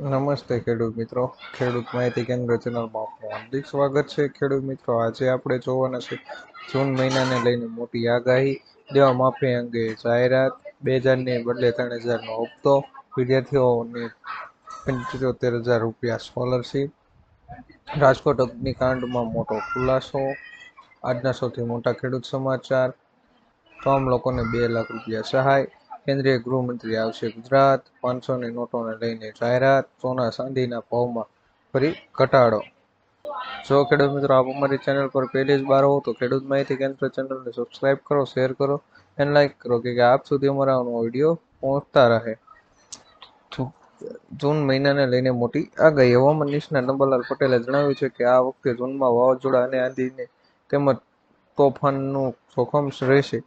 નમસ્તે ખેડૂત મિત્રો. ખેડૂત માહિતી કેન્દ્ર ચેનલમાં આપનું હાર્દિક સ્વાગત છે. ખેડૂત મિત્રો, આજે આપણે જોવાના છે જૂન મહિનાને લઈને મોટી આગાહી. દેવા માફી અંગે જાહેરાત. બે હજારને બદલે ત્રણ હજારનો હપ્તો. વિદ્યાર્થીઓને પંચોતેર હજાર રૂપિયા સ્કોલરશીપ. રાજકોટ અગ્નિકાંડમાં મોટો ખુલાસો. આજના સૌથી મોટા ખેડૂત સમાચાર. તમામ લોકોને બે લાખ રૂપિયા સહાય. કેન્દ્રીય ગૃહમંત્રી આવશે ગુજરાત, પાંચસોની નોટોને લઈને જાહેરાત, સોના ચાંદીના ભાવમાં ફરી ઘટાડો. જો ખેડૂત મિત્રો, આપ અમારી ચેનલ પર પહેલી જ બાર હો, તો ખેડૂત માહિતી કેન્દ્ર ચેનલને સબસ્ક્રાઇબ કરો શેર કરો અને લાઈક કરો કે આપ સુધી અમારા વીડિયો પહોંચતા રહે. જૂન મહિનાને લઈને મોટી આગાહી. હવામાન નિષ્ણાત નંબરલાલ પટેલે જણાવ્યું છે કે આ વખતે જૂનમાં વાવાઝોડા અને આંધીને તેમજ તોફાનનું જોખમ રહેશે.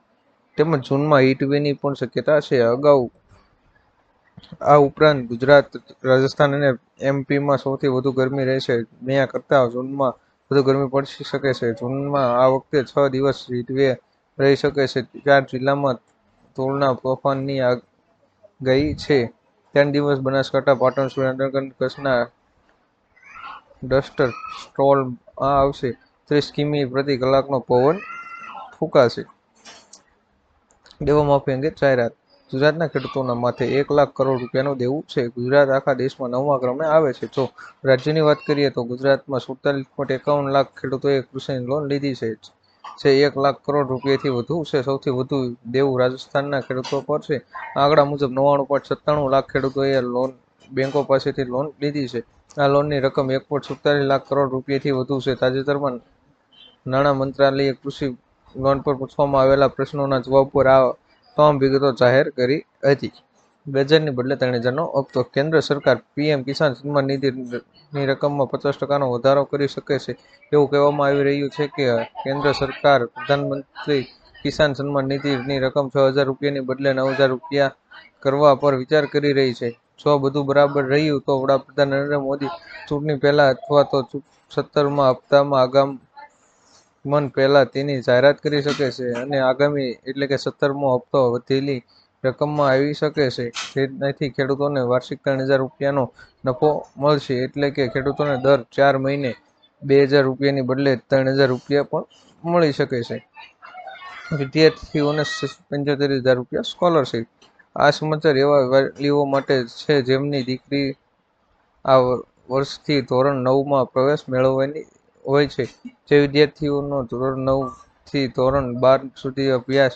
તેમજ જૂનમાં હીટવેવની પણ શક્યતા છે. અગાઉ આ ઉપરાંત ગુજરાત, રાજસ્થાન અને એમપીમાં સૌથી વધુ ગરમી રહેશે. મેયા કરતાં જૂનમાં વધુ ગરમી પડી શકે છે. જૂનમાં આ વખતે છ દિવસ હીટવે રહી શકે છે. ચાર જિલ્લામાં ધૂળના તોફાનની ગઈ છે. ત્રણ દિવસ બનાસકાંઠા, પાટણ, સુરેન્દ્રનગર, કચ્છના ડસ્ટર સ્ટોલ આવશે. ત્રીસ કિમી પ્રતિ કલાકનો પવન ફૂંકાશે. દેવા માફી અંગે જાહેરાત. ગુજરાતના ખેડૂતોના માથે એક લાખ કરોડ રૂપિયાનું દેવું છે. ગુજરાત આખા દેશમાં નવમા ક્રમે આવે છે. જો રાજ્યની વાત કરીએ તો ગુજરાતમાં સુડતાલીસ પોઈન્ટ એકાવન લાખ ખેડૂતોએ કૃષિની લોન લીધી છે. જે એક લાખ કરોડ રૂપિયાથી વધુ છે. સૌથી વધુ દેવું રાજસ્થાનના ખેડૂતો પર છે. આંકડા મુજબ નવ્વાણું પોઈન્ટ સત્તાણું લાખ ખેડૂતોએ લોન બેંકો પાસેથી લોન લીધી છે. આ લોનની રકમ એક પોઈન્ટ સુડતાલીસ લાખ કરોડ રૂપિયાથી વધુ છે. તાજેતરમાં નાણાં મંત્રાલયે કૃષિ લોન પર પૂછવામાં આવેલા પ્રશ્નોના જવાબ પર આ તમામ વિગતો જાહેર કરી હતી. બે બદલે ત્રણ હજારનો હપ્તો કેન્દ્ર સરકાર, પીએમ કિસાન સન્માન નિધિની રકમમાં પચાસ ટકાનો વધારો કરી શકે છે એવું કહેવામાં આવી રહ્યું છે કે કેન્દ્ર સરકાર, પ્રધાનમંત્રી કિસાન સન્માન નિધિની રકમ છ હજાર રૂપિયાની બદલે નવ હજાર રૂપિયા કરવા પર વિચાર કરી રહી છે. જો બધું બરાબર રહ્યું તો વડાપ્રધાન નરેન્દ્ર મોદી ચૂંટણી પહેલાં અથવા તો સત્તરમાં હપ્તામાં આગામ મન પહેલા તેની જાહેરાત કરી શકે છે અને આગામી એટલે કે સત્તરમો હપ્તો વધેલી રકમમાં આવી શકે છે. જેનાથી ખેડૂતોને વાર્ષિક ત્રણ હજાર રૂપિયાનો નફો મળશે. એટલે કે ખેડૂતોને દર ચાર મહિને બે હજાર રૂપિયાની બદલે ત્રણ હજાર રૂપિયા પણ મળી શકે છે. વિદ્યાર્થીઓને પંચોતેર હજાર રૂપિયા સ્કોલરશીપ. આ સમાચાર એવા વાલીઓ માટે છે જેમની દીકરી આ વર્ષથી ધોરણ નવમાં પ્રવેશ મેળવવાની હોય છે, જે વિદ્યાર્થીઓનો ધોરણ નવથી ધોરણ બાર સુધી અભ્યાસ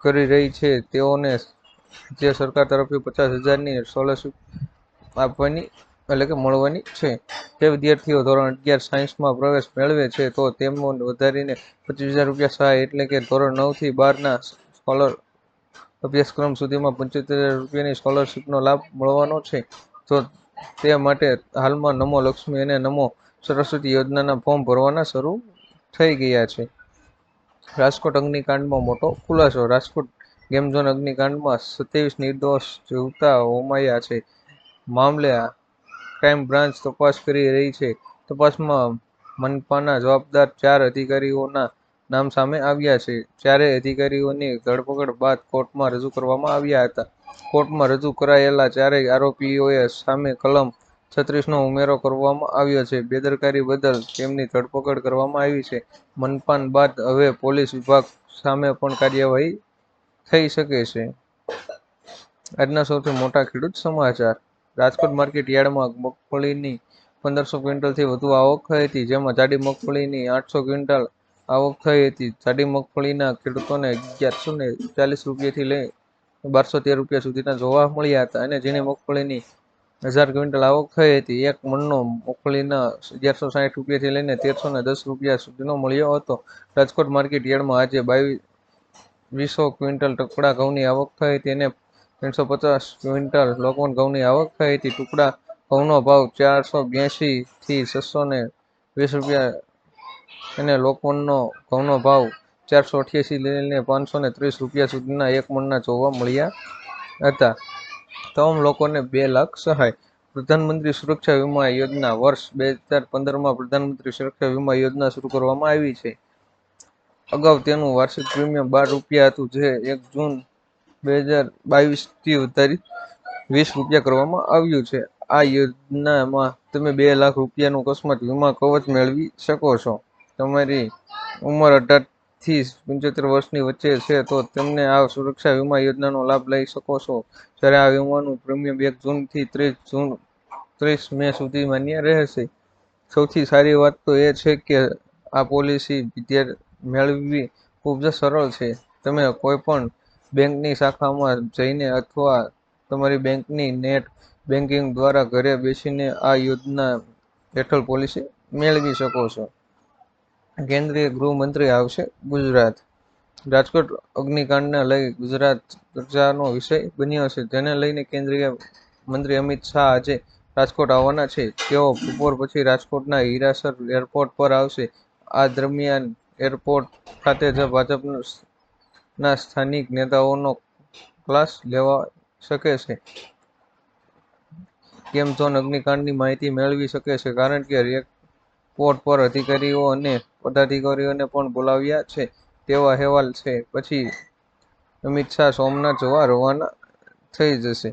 કરી રહી છે, તેઓને જે સરકાર તરફથી પચાસ હજારની સ્કોલરશીપ આપવાની એટલે કે મળવાની છે. જે વિદ્યાર્થીઓ ધોરણ અગિયાર સાયન્સમાં પ્રવેશ મેળવે છે, તો તેમને વધારીને પચીસ હજાર રૂપિયા સહાય એટલે કે ધોરણ નવથી બારના સ્કોલર અભ્યાસક્રમ સુધીમાં પંચોતેર હજાર રૂપિયાની સ્કોલરશીપનો લાભ મળવાનો છે. તો તે માટે હાલમાં નમો લક્ષ્મી અને નમો સરસ્વતી યોજનાના ફોર્મ ભરવાના શરૂ થઈ ગયા છે. રાજકોટ અગ્નિકાંડમાં મોટો ખુલાસો. રાજકોટ ગેમ ઝોન અગ્નિકાંડમાં સત્યાવીસ નિર્દોષ જીવતા હોમાયા છે. મામલે ક્રાઇમ બ્રાન્ચ તપાસ કરી રહી છે. તપાસમાં મનપાના જવાબદાર ચાર અધિકારીઓના નામ સામે આવ્યા છે. ચારેય અધિકારીઓની ધરપકડ બાદ કોર્ટમાં રજૂ કરવામાં આવ્યા હતા. કોર્ટમાં રજૂ કરાયેલા ચારેય આરોપીઓએ સામે કલમ છત્રીસનો ઉમેરો કરવામાં આવ્યો છે. બેદરકારી બદલ તેમની ધરપકડ કરવામાં આવી છે. મનપાન બાદ હવે પોલીસ વિભાગ સામે પણ કાર્યવાહી થઈ શકે છે. આજના સૌથી મોટા ખેડૂત સમાચાર. રાજકોટ માર્કેટ યાર્ડમાં મગફળીની પંદરસો ક્વિન્ટલથી વધુ આવક થઈ હતી, જેમાં જાડી મગફળીની આઠસો ક્વિન્ટલ આવક થઈ હતી. જાડી મગફળીના ખેડૂતોને અગિયારસો ને ચાલીસ રૂપિયાથી લઈ બારસો તેર રૂપિયા સુધીના જોવા મળ્યા હતા અને જેની મગફળીની હજાર ક્વિન્ટલ આવક થઈ હતી. એક મણનો મગફળીના અગિયારસો સાઠ રૂપિયાથી લઈને તેરસો ને દસ રૂપિયા સુધીનો મળ્યો હતો. રાજકોટ માર્કેટ યાર્ડમાં આજે બાવીસ, વીસો ક્વિન્ટલ ટુકડા ઘઉંની આવક થઈ હતી અને ત્રણસો પચાસ ક્વિન્ટલ લોકવન ઘઉંની આવક થઈ હતી. ટુકડા ઘઉંનો ભાવ ચારસો બ્યાસીથી છસો ને વીસ રૂપિયા અને લોકવનનો ઘઉંનો ભાવ ચારસો અઠ્યાસી લઈને પાંચસો ને ત્રીસ રૂપિયા સુધીના એક મણના જોવા મળ્યા હતા. તમામ લોકોને બે લાખ સહાય. પ્રધાનમંત્રી સુરક્ષા વીમા યોજના વર્ષ બે હજાર પંદરમાં પ્રધાનમંત્રી સુરક્ષા વીમા યોજના શરૂ કરવામાં આવી છે. અગાઉ તેનું વાર્ષિક પ્રીમિયમ બાર રૂપિયા હતું, જે એક જૂન બે હજાર બાવીસથી વધારી વીસ રૂપિયા કરવામાં આવ્યું છે. આ યોજનામાં તમે બે લાખ રૂપિયાનું અકસ્માત વીમા કવચ મેળવી શકો છો. તમારી ઉંમર અઢારથી પંચોતેર વર્ષની વચ્ચે છે, તો તમને આ સુરક્ષા વીમા યોજનાનો લાભ લઈ શકો છો. જ્યારે આ વીમાનું પ્રીમિયમ એક જૂનથી ત્રીસ જૂન, ત્રીસ મે સુધી માન્ય રહેશે. સૌથી સારી વાત તો એ છે કે આ પોલિસી વિદ્યાર્થી મેળવવી ખૂબ જ સરળ છે. તમે કોઈપણ બેંકની શાખામાં જઈને અથવા તમારી બેંકની નેટ બેન્કિંગ દ્વારા ઘરે બેસીને આ યોજના હેઠળ પોલિસી મેળવી શકો છો. કેન્દ્રીય ગૃહમંત્રી આવશે ગુજરાત. રાજકોટ અગ્નિકાંડને લઈ ગુજરાત ચર્ચાનો વિષય બન્યો છે. જેને લઈને કેન્દ્રીય મંત્રી અમિત શાહ આજે રાજકોટ આવવાના છે. તેઓ બપોર પછી રાજકોટના હીરાસર એરપોર્ટ પર આવશે. આ દરમિયાન એરપોર્ટ ખાતે જ ભાજપના સ્થાનિક નેતાઓનો ક્લાસ લેવા શકે છે. કેમ ઝોન અગ્નિકાંડની માહિતી મેળવી શકે છે, કારણ કે એરપોર્ટ પર અધિકારીઓ અને પદાધિકારીઓને પણ બોલાવ્યા છે. તેવો અહેવાલ છે. પછી અમિત શાહ સોમનાથ જવા રવાના થઈ જશે.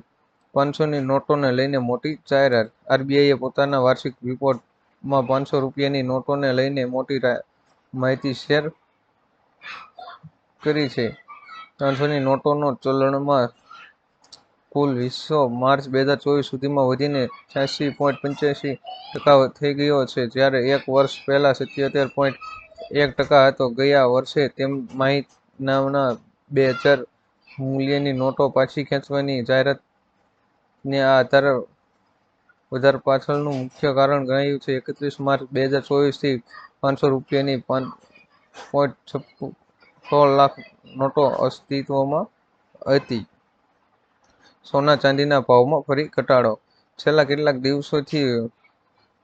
પાંચસોની નોટોને લઈને મોટી જાહેરાત. આરબીઆઈએ પોતાના વાર્ષિક રિપોર્ટમાં પાંચસો રૂપિયાની નોટોને લઈને મોટી માહિતી શેર કરી છે. પાંચસોની નોટોનો ચલણમાં કુલ હિસ્સો માર્ચ બે હજાર ચોવીસ સુધીમાં વધીને છ્યાસી પોઈન્ટ પંચ્યાસી ટકા થઈ ગયો છે. જ્યારે એક વર્ષ પહેલાં સિત્યોતેર પોઈન્ટ એક ટકા હતો. ગયા વર્ષે તેમ તેમના બે હજાર મૂલ્યની નોટો પાછી ખેંચવાની જાહેરાતને આધાર વધારા પાછળનું મુખ્ય કારણ ગણાયું છે. એકત્રીસ માર્ચ બે હજાર ચોવીસથી પાંચસો રૂપિયાની પોઈન્ટ સોળ લાખ નોટો અસ્તિત્વમાં હતી. સોના ચાંદીના ભાવમાં ફરી ઘટાડો. છેલ્લા કેટલાક દિવસોથી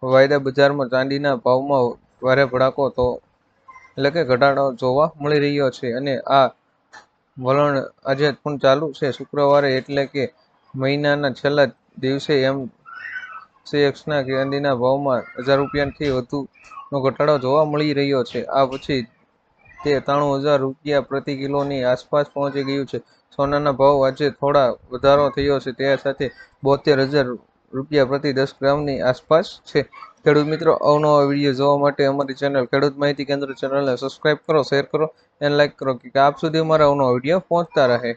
વાયદા બજારમાં ચાંદીના ભાવમાં ભારે ભડાકો તો એટલે કે ઘટાડો જોવા મળી રહ્યો છે અને આ વલણ આજે પણ ચાલુ છે. શુક્રવારે એટલે કે મહિનાના છેલ્લા દિવસે એમ સીએક્સના ચાંદીના ભાવમાં હજાર રૂપિયાથી વધુનો ઘટાડો જોવા મળી રહ્યો છે. આ પછી તે ત્રાણું હજાર રૂપિયા પ્રતિ કિલોની આસપાસ પહોંચી ગયું છે. સોનાના ભાવ આજે થોડા વધારો થયો છે. તે સાથે બોતેર હજાર રૂપિયા પ્રતિ દસ ગ્રામની આસપાસ છે. ખેડૂત મિત્રો અવનવા વીડિયો જોવા માટે અમારી ચેનલ ખેડૂત માહિતી કેન્દ્ર ચેનલને સબસ્ક્રાઇબ કરો શેર કરો અને લાઇક કરો, કે આપ સુધી અમારા અવનવા વીડિયો પહોંચતા રહે.